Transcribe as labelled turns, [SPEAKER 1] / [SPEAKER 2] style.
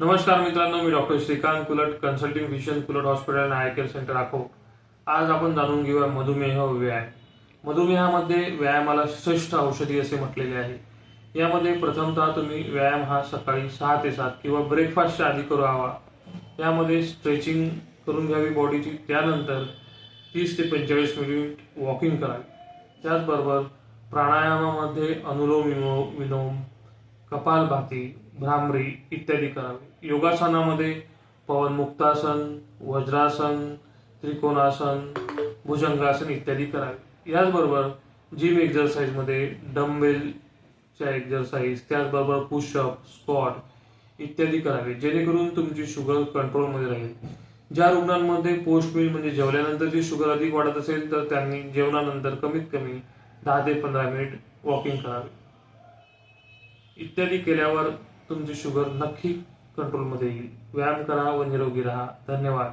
[SPEAKER 1] नमस्कार मित्रांनो मी डॉक्टर श्रीकांत कुलट कन्सल्टिंग विशन कुलट हॉस्पिटल आणि आय केअर सेंटर आखो आज आपण जाणून घेऊया मधुमेह व व्यायाम. मधुमेहामध्ये व्यायामाला श्रेष्ठ औषधी असे म्हटलेले आहे. यामध्ये प्रथमतः तुम्ही व्यायाम हा सकाळी सहा ते सात किंवा ब्रेकफास्टच्या आधी करू हवा. यामध्ये स्ट्रेचिंग करून घ्यावी बॉडीची त्यानंतर तीस ते पंचेचाळीस मिनिट वॉकिंग करावी. त्याचबरोबर प्राणायामामध्ये अनुलोम विनोम विलोम कपालभाती भ्रामरी इत्यादी करावे. योगासनामध्ये पवन मुक्तासन वज्रासन त्रिकोणासन भुजंगासन इत्यादी करावे. याचबरोबर जिम एक्झरसाईजमध्ये डम्बेलच्या एक्झरसाईज त्याचबरोबर पुशअप स्क्वॉट इत्यादी करावे. जेणेकरून तुमची शुगर कंट्रोलमध्ये राहील. ज्या रुग्णांमध्ये पोस्ट मिल म्हणजे जेवल्यानंतरची शुगर अधिक वाढत असेल तर त्यांनी जेवणानंतर कमीत कमी दहा ते पंधरा मिनिट वॉकिंग करावे. इत्यादी केल्यावर तुमची शुगर नक्की कंट्रोलमध्ये येईल. व्यायाम करा व निरोगी राहा. धन्यवाद.